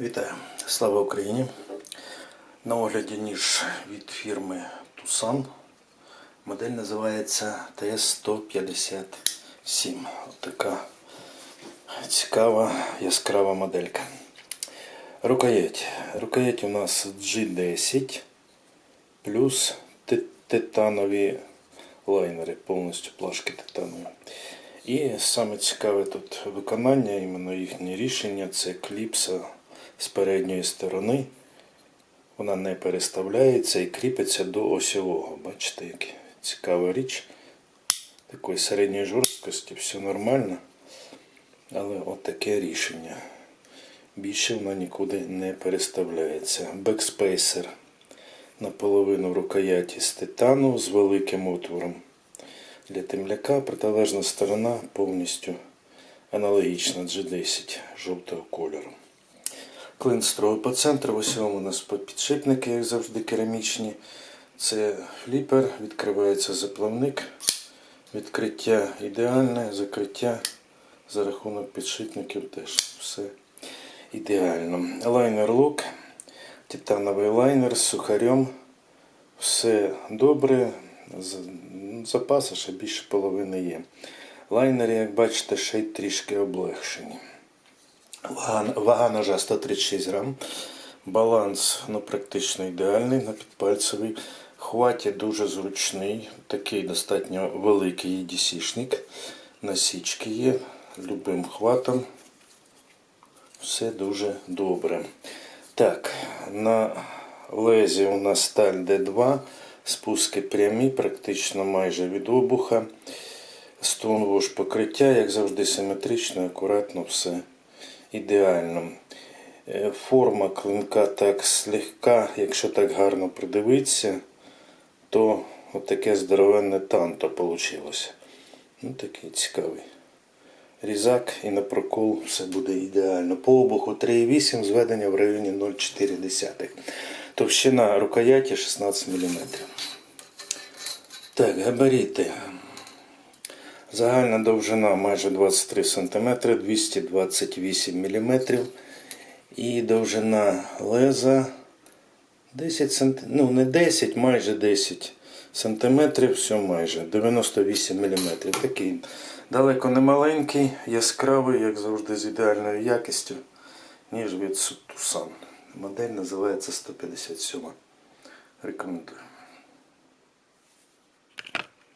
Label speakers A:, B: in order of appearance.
A: Вітаю! Слава Україні! На огляді ніж від фірми Tucson. Модель називається TS-157. Ось така цікава яскрава моделька. Рукоять. Рукоять у нас G10 плюс титанові лайнери, повністю плашки титанові. І саме цікаве тут виконання, іменно їхнє рішення, це кліпса з передньої сторони. Вона не переставляється і кріпиться до осьового. Бачите, яка цікава річ. Такої середньої жорсткості, все нормально. Але от рішення. Більше вона нікуди не переставляється. Бекспейсер наполовину в рукояті з титану з великим отвором. Для темляка протилежна сторона повністю аналогічна G10 жовтого кольору. Клин строго по центру, ось вам у нас підшипники, як завжди, керамічні. Це фліпер, відкривається заплавник. Відкриття ідеальне, закриття за рахунок підшипників теж все ідеально. Лайнер лук, титановий лайнер з сухарем. Все добре. Запаси ще більше половини є. Лайнери, як бачите, ще й трішки облегшені. Вага, вага ножа 136 грам. Баланс ну, практично ідеальний на підпальцевий. Хваті дуже зручний, такий достатньо великий EDC-шник. Насічки є любим хватом. Все дуже добре. Так, на лезі у нас сталь D2, спуски прямі, практично майже від обуха. Стоунвош покриття, як завжди, симетрично, акуратно, все ідеально. Е, Форма клинка так слегка, якщо так гарно придивитися, то отаке здоровенне танто вийшло. Ну, такий цікавий. Різак і на прокол все буде ідеально. По обуху 3,8, зведення в районі 0,4. Товщина рукояті 16 мм. Так, габаріти. Загальна довжина майже 23 см, 228 мм. І довжина леза 10 см, ну не 10, майже 10 см, все майже 98 мм. Такий далеко не маленький, яскравий, як завжди, з ідеальною якістю, ніж від Tucson. Модель називається 157. Рекомендую.